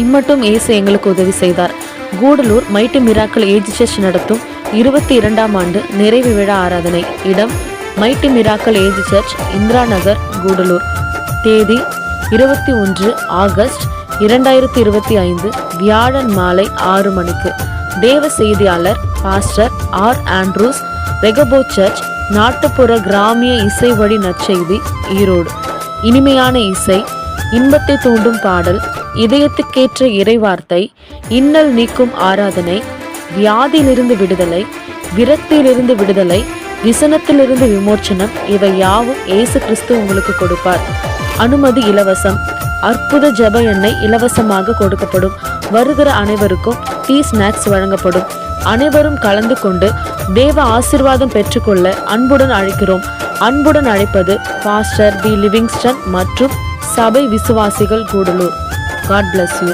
இம்மட்டும் இயேசு எங்களுக்கு உதவி செய்தார். Gudalur mighty miracles age church நடத்தும் இருபத்தி இரண்டாம் ஆண்டு நிறைவு விழா ஆராதனை இடம் mighty miracles age church Indira Nagar Gudalur. தேதி இருபத்தி ஒன்று ஆகஸ்ட் இரண்டாயிரத்தி இருபத்தி ஐந்து வியாழன் மாலை ஆறு மணிக்கு. தேவ செய்தியாளர் பாஸ்டர் ஆர் ஆண்ட்ரூஸ் ரெகபோ சர்ச் நாட்டுப்புற கிராமிய இசை வழி நற்செய்தி ஈரோடு. இனிமையான இசை இன்பத்தை தூண்டும் பாடல் இதயத்துக்கேற்ற இறைவார்த்தை இன்னல் நீக்கும் ஆராதனை வியாதியிலிருந்து விடுதலை விரக்தியிலிருந்து விடுதலை விசனத்திலிருந்து விமோச்சனம் இவை யாவும் இயேசு கிறிஸ்து உங்களுக்கு கொடுப்பார். அனுமதி இலவசம். அற்புத ஜப எண்ணெய் இலவசமாக கொடுக்கப்படும். வருகிற அனைவருக்கும் டீ ஸ்நாக்ஸ் வழங்கப்படும். அனைவரும் கலந்து கொண்டு தேவ ஆசிர்வாதம் பெற்றுக்கொள்ள அன்புடன் அழைக்கிறோம். அன்புடன் அழைப்பது பாஸ்டர் டி லிவிங்ஸ்டன் மற்றும் சபை விசுவாசிகள் கூடலூர். God bless you